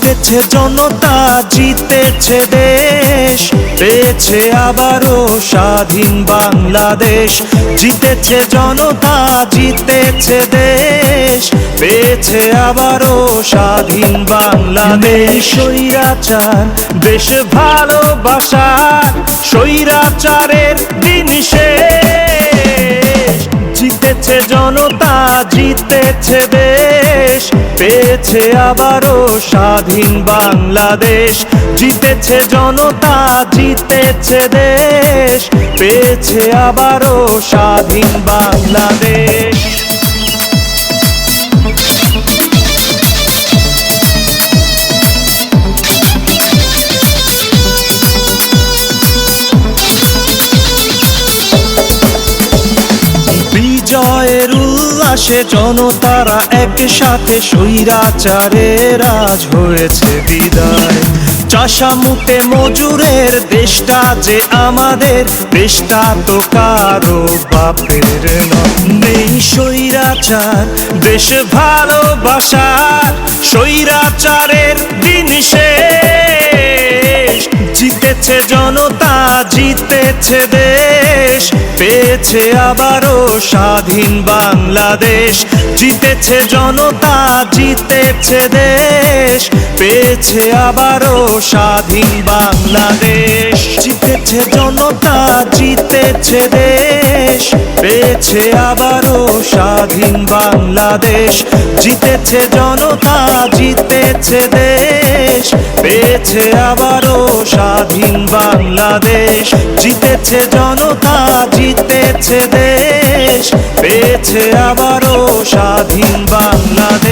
জিতেছে জনতা, জিতেছে দেশ। পেয়েছে আবারও স্বাধীন বাংলাদেশ। জিতেছে জনতা, জিতেছে দেশ। পেয়েছে আবারও স্বাধীন বাংলাদেশ। স্বৈরাচার, দেশ ভালোবাসার, স্বৈরাচারের জিতেছে জনতা জিতেছে দেশ, পেয়েছে আবারও স্বাধীন বাংলাদেশ। জিতেছে জনতা, জিতেছে দেশ, পেয়েছে আবারও স্বাধীন বাংলাদেশ। উল্লাসে জনতারা একসাথে স্বৈরাচারের আজ হয়েছে বিদায় চাষা মুটে মজুরের দেশটা যে আমাদের, দেশটা তো কারও বাপের। নেই স্বৈরাচার, দেশ ভালোবাসার স্বৈরাচারের দিন শেষ জিতেছে জনতা, জিতেছে দেশ। পেয়েছে আবারও স্বাধীন বাংলাদেশ। জিতেছে জনতা, জিতেছে দেশ। পেয়েছে আবারও স্বাধীন বাংলাদেশ। জিতেছে জনতা, জিতেছে দেশ। পেয়েছে আবারও স্বাধীন বাংলাদেশ। জিতেছে জনতা, জিতেছে দেশ। পেয়েছে আবারও স্বাধীন বাংলাদেশ। জিতেছে জনতা জিতেছে দেশ। পেয়েছে আবারও স্বাধীন বাংলাদেশ।